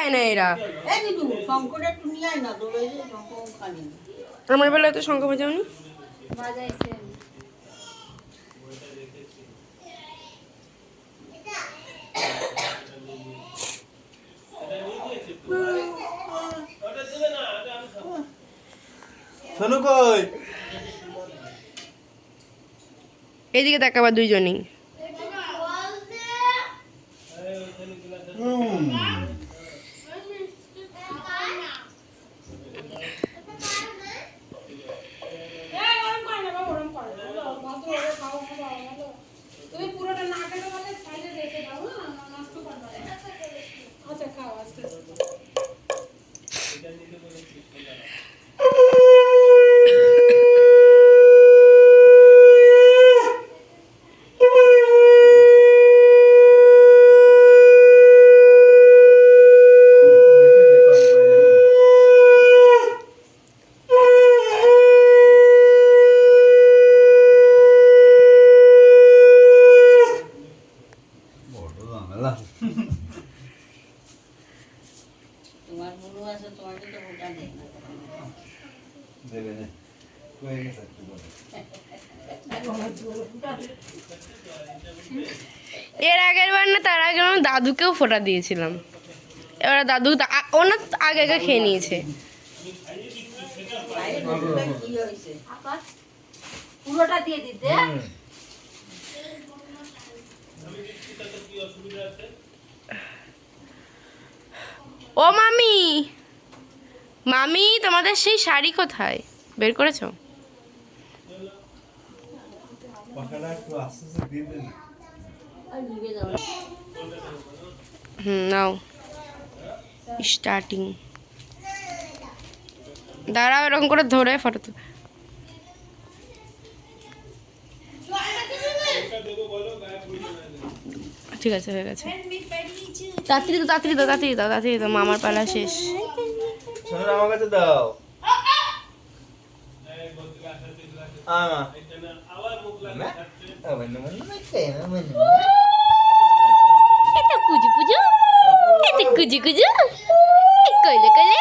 দেয় না এরা। আমার বেলায় তো শঙ্খ বাজাওনি। বাজাইছে। শোনো কই? এইদিকে তাকাবা দুইজনেই তুমি পুরোটা না কেটে বলে সাইডে রেখে দাও না নষ্ট করবে না। আচ্ছা খাও আস্তে আস্তে বড় ঝামেলা তোমার আছে তোমাকে তো ভোটা দেয় না। দেবে না। কই গেছে একটু বলে। এর আগের বার না তার আগে আমি দাদুকেও ফোটা দিয়েছিলাম। এবার দাদু তা- ওনার আগে আগে খেয়ে নিয়েছে। পুরোটা দিয়ে দিতে? ও মামি! মামি, তোমাদের সেই শাড়ি কোথায়? বের করেছ? নাও। স্টার্টিং দাঁড়াও, এরকম করে ধরে ফটো তুল। ঠিক আছে, হয়ে গেছে। তাড়াতাড়ি তো তাড়াতাড়ি দাও তাড়াতাড়ি দাও তাড়াতাড়ি দাও মামার পালা শেষ। শোনো আমার কাছে দাও। আমা এটা পুজো পুজো এটা কুজু কুজু। কইলে কইলে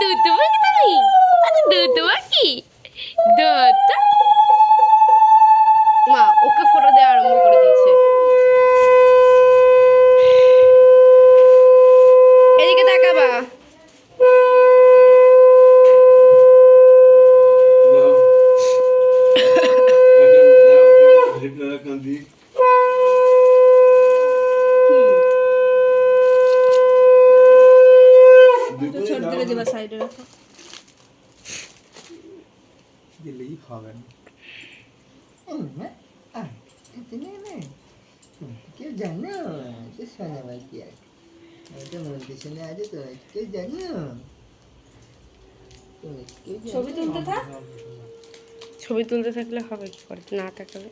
দুধ বাকি তুমি? আরে দুধ বাকি দুধ মা ওকে ফটো দেওয়া আরম্ভ করে দিয়েছে এদিকে তাকাবা দিলেই হবে না। কেউ জানো সে সোনা বাকি আছে এটা মন্দির শুনে আছে তো কেউ জানো? ছবি তুলতে থাক। ছবি তুলতে থাকলে হবে কি করে? না তাকাবে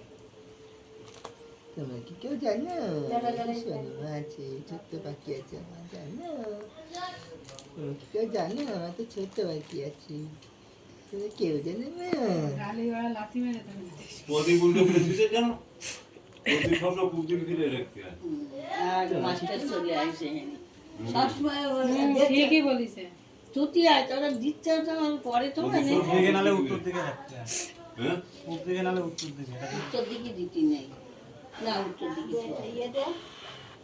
তোমরা কি কেউ জানো? জানা, জানা, সোনা আছে ছোট্ট পাখি আছে আমার জানো। তুমি কি কেউ জানো? আমার তো ছোট্ট পাখি আছে। কেউ জানো না। গালিওয়ালা লাথি মেরে দেবে প্রদীপ উল্টো করে কেন প্রদীপ সব কুকুর ফিরে রাখতে আর মাস্টার চলে আসে সবসময় ঠিকই বলিছে। ছুটি আছে ওরা দিচ্ছে তো পরে তো দিকে নালে উত্তর দিকে রাখতে হ্যাঁ। উত্তর দিকে নালে উত্তর দিকে উত্তর দিকে দিতে নেই। না উত্তর দিকে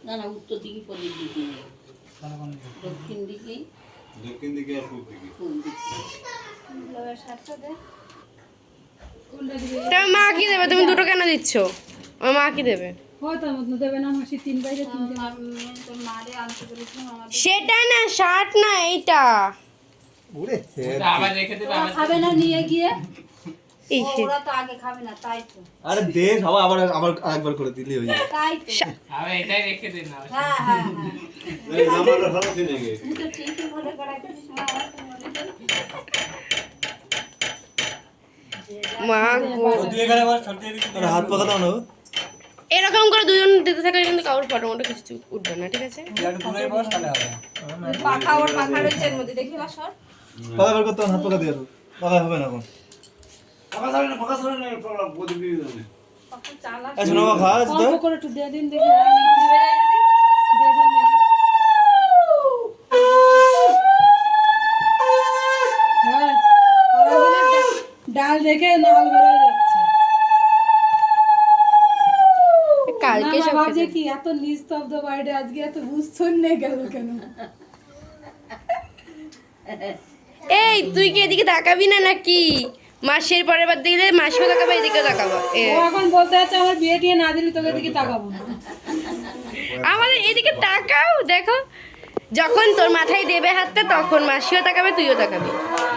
না না উত্তর দিকে প্রদীপ দিতে নেই। তাহলে কোন দিকে? দক্ষিণ দিকে। দক্ষিণ দিকে আর পূর্ব দিকে। পূর্ব দিকে। তোমার মা কি দেবে? তুমি দুটো কেন দিচ্ছ? আমার মা কি দেবে? সেটা না শার্ট না এইটা। খাবে না নিয়ে গিয়ে। এই ও, ওরা তো আগে খাবে না তাই তো। আরে দে সবাই আবার আবার আরেকবার করে দিলি হয়ে যাবে তাই তো। হ্যাঁ হ্যাঁ হ্যাঁ। এই ভালো কিনে গে তুই তো ঠিকই বলে করাইছিস মা আমার তো মনে নেই। মা গো। হাত পাকা দাও না এরকম করে দুজন দিতে থাকলে কিন্তু কারোর ফটো মটো কিছু উঠবে না ঠিক আছে? পাখা ওর পাখা রয়েছে এর মধ্যে দেখি বা সর পাকা বের করতে হাত পাকা দিয়ে পাকা হবে না এখন। ফাঁকা ছাড়ে না ফাঁকা ছাড়ে না প্রদীপ দিয়ে দেবে পাখা চালা এই শোনো খা অল্প করে একটু দিয়ে দিন দেখি। দিয়ে দিন দেখি দেখে নাল বেরোয় যাচ্ছে। কালকে সব কি এত নিস্তব্ধ বাড়িটা আজকে এত বুঝছন নেই গেল কেন? এই তুই কি এদিকে তাকাবি না নাকি? মাসের পরের বার দেখলে মাসিও তাকাবে এদিকেও তাকাবো। এখন বলতে যাচ্ছে আমার বিয়ে টিয়ে না দিলে তোকে দিকে তাকাবো আমাদের এদিকে তাকাও দেখো। যখন তোর মাথায় দেবে হাতটা তখন মাসিও তাকাবে তুইও তাকাবি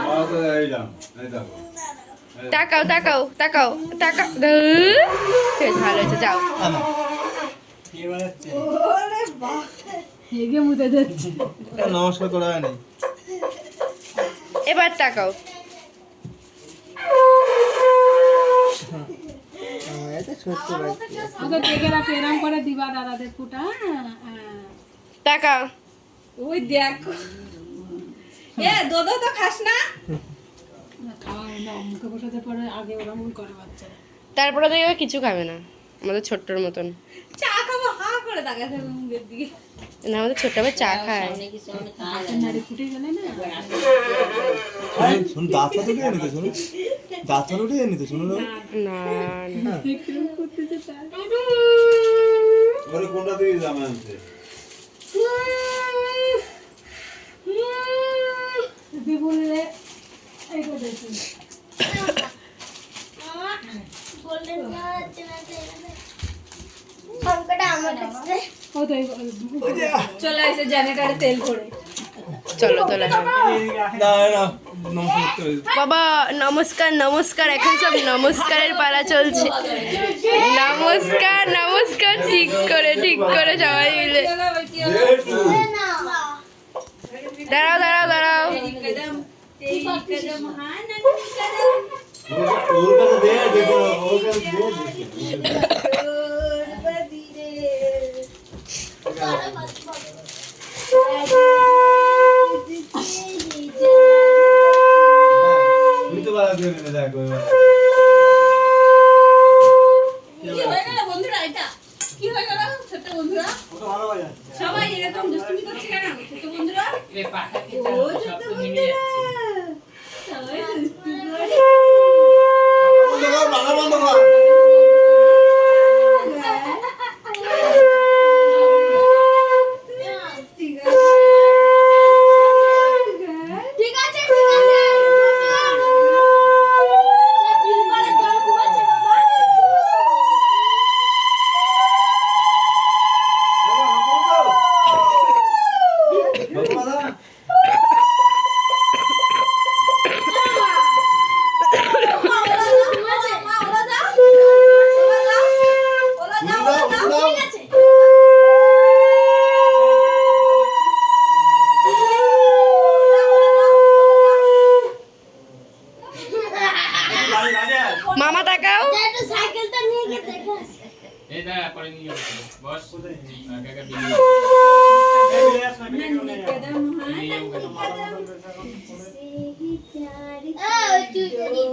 আমার তো এইলাম, এই দেখো। তাকাও তাকাও তাকাও তাকাও। বেশ ভালো হয়েছে যাও। হেগে মুতে দিচ্ছে নমস্কার করা হয় এবার তাকাও। হ্যাঁ, হ্যাঁ। তাকাও। ওই দেখো। এ দোদো তো খাস না? না, খাওয়া মুখে বসাতে পরে আগে ওরম করে বাচ্চারা। তারপরে দেখবে কিছু খাবে না আমাদের ছোট্টর মতন। চা খাব হা করে তাকাতে মুখের দিকে। না আমাদের ছোট্ট আবার চা খায়। না? দাঁত উঠে নিতে শুনুন। দাঁত উঠে নিতে শুনুন না না। কিরম করতেছে তার ওরে কোনটা দিয়ে জামা আনছে বিপুলে এই করেছে ও তো এই চলে আসে জেনারেটারে তেল করে চলো। বাবা নমস্কার নমস্কার। এখন সব নমস্কারের পালা চলছে। নমস্কার নমস্কার। ঠিক করে ঠিক করে সবাই মিলে। দাঁড়াও দাঁড়াও দাঁড়াও। কদম তেরি কদম হ্যাঁ নন্দি কদম ওর কাছে দে দেখো ওর কাছে দে দেখো তুই তো বাড়া দিয়ে নে দেখো এবার কি হয়ে গেল বন্ধুরা এটা কি হয়ে গেল ছোট্ট বন্ধুরা সবাই এরকম দুষ্টুমি করছে কেন ছোট্ট বন্ধুরা ও ছোট্ট বন্ধুরা সবাই দুষ্টু করে বন্ধ কর বাংলা বন্ধ কর ঠিক আছে ঠিক আছে বাবা দাদা ঠিক আছে মামা তাকাও একটু সাইকেলটা নিয়ে গিয়ে দেখে আসি। এই দাঁড়া পরে নিয়ে যাব বস আগে আগে বিলি ও, তুই জানি না। বলে করি দেয় না উঠায় কি দেবো তুইটা। ও ছোট্ট তনি ওই তো হাতে তো। কি দেখছিস তুই ওটা করে ওরা দাও, ওরা দাও। আই যাই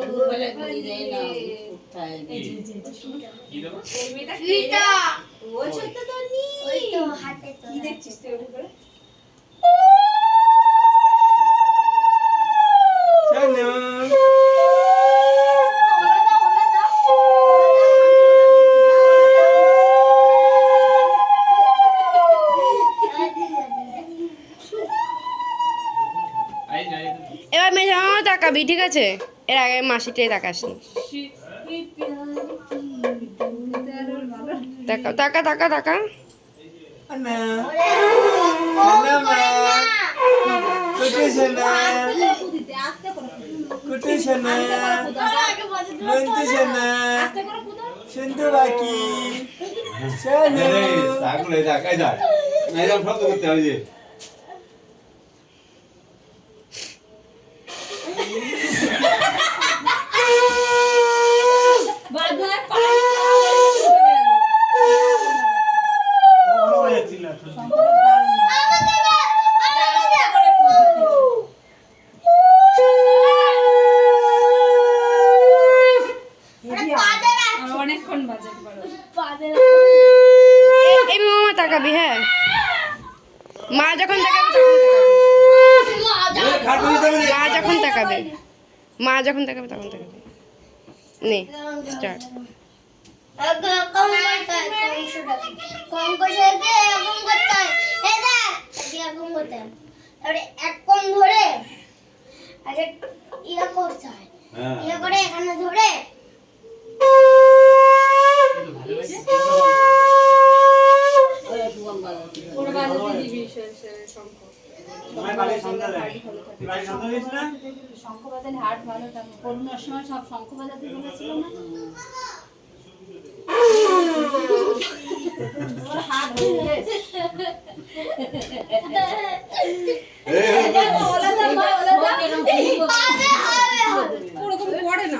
এবার মেয়ে মামা তাকাবি ঠিক আছে? এর আগে মাসিটাই তাকাসনি তাকা তাকা তাকা তাকা শুনতে বাকি এই সাগুলো এই দেখ এই দেখ এই দেখ শব্দ করতে হবে যে বাজার অনেকক্ষণ বাজাতে পারো এ- এই মামা তাকাবি হ্যাঁ। মা যখন তাকাবে মা যখন তাকাবে মা যখন তাকাবে তখন তাকাবে। নে স্টার্ট হয়। তারপরে এক কম ধরে আগে ইয়ে করতে হ্যাঁ ইয়ে করে এখানে ধরে ওই সুমন বাজাচ্ছে ওরা বাজাতে দিবি সে- সে- শঙ্খ। তোমার বাড়ি সন্ধ্যা দেয় তুই বাড়ি সন্ধ্যা দিস না শঙ্খ বাজালে হাট ভালো থাকে করোনার সময় সব শঙ্খ বলেছিল না? হয়ে ওরকম করে না।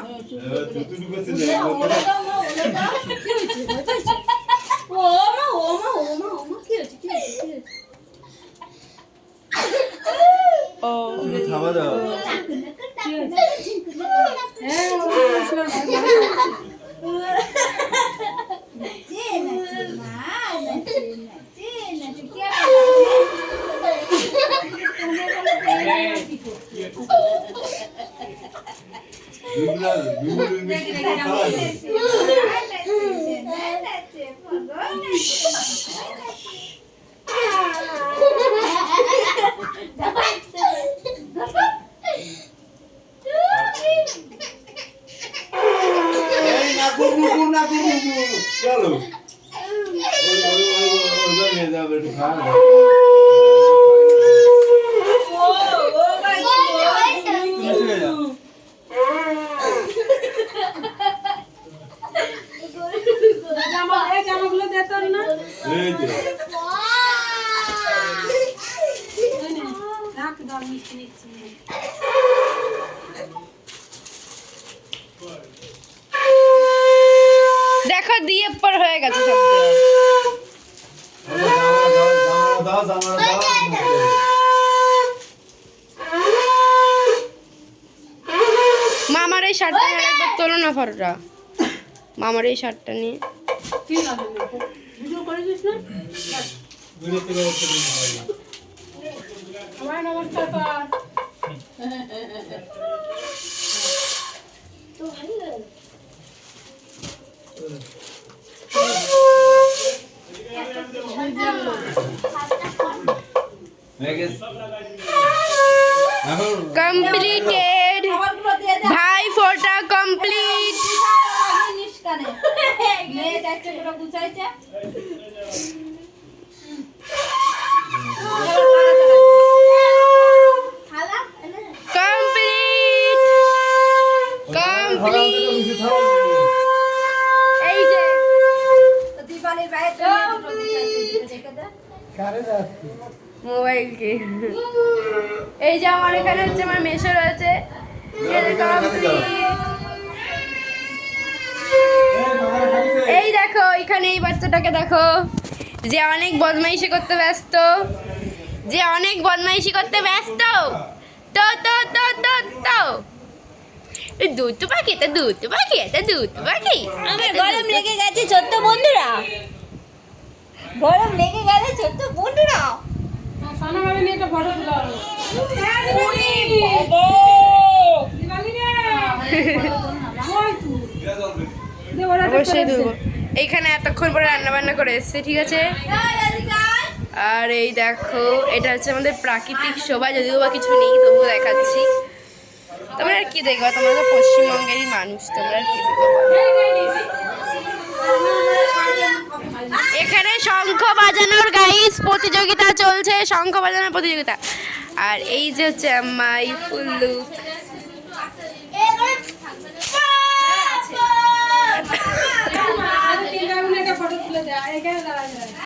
Regresamos. মামার এই শার্টটা একবার তোলো না ফটোটা। মামার এই শার্টটা নিয়ে। নমস্কার কর হয়ে গেছে এখন কমপ্লিটেড ভাই ফোটা কমপ্লিট কমপ্লিট কমপ্লিট এই যে। দীপালির বাইরে কারে যাচ্ছে? মোবাইল কে এই যে আমার এখানে হচ্ছে আমার মেশো রয়েছে। এই দেখো এখানে এই বাচ্চাটাকে দেখো। যে অনেক বদমাইশি করতে ব্যস্ত। যে অনেক বদমাইশি করতে ব্যস্ত। তো তো তো তো তো। দুধ পাখি তো দুধ পাখি এটা দুধ পাখি। আমার গরম লেগে গেছে ছোট্ট বন্ধুরা। গরম লেগে গেছে ছোট্ট বন্ধুরা। সানা ভাবে নিয়ে একটা ফটো ওরা অবশ্যই দেবো এইখানে এতক্ষণ পরে রান্না বান্না করে এসছে ঠিক আছে? আর এই দেখো এটা হচ্ছে আমাদের প্রাকৃতিক শোভা যদিও বা কিছু নেই তবুও দেখাচ্ছি। তোমরা আর কি দেখবা? তোমরা তো পশ্চিমবঙ্গেরই মানুষ তোমরা আর কি দেখবা? এখানে শঙ্খ বাজানোর গাইস প্রতিযোগিতা চলছে শঙ্খ বাজানোর প্রতিযোগিতা। আর এই যে হচ্ছে মাই ফুল লুক তিনটা মিনিট একটা ফটো তুলে দে এখানে দাঁড়া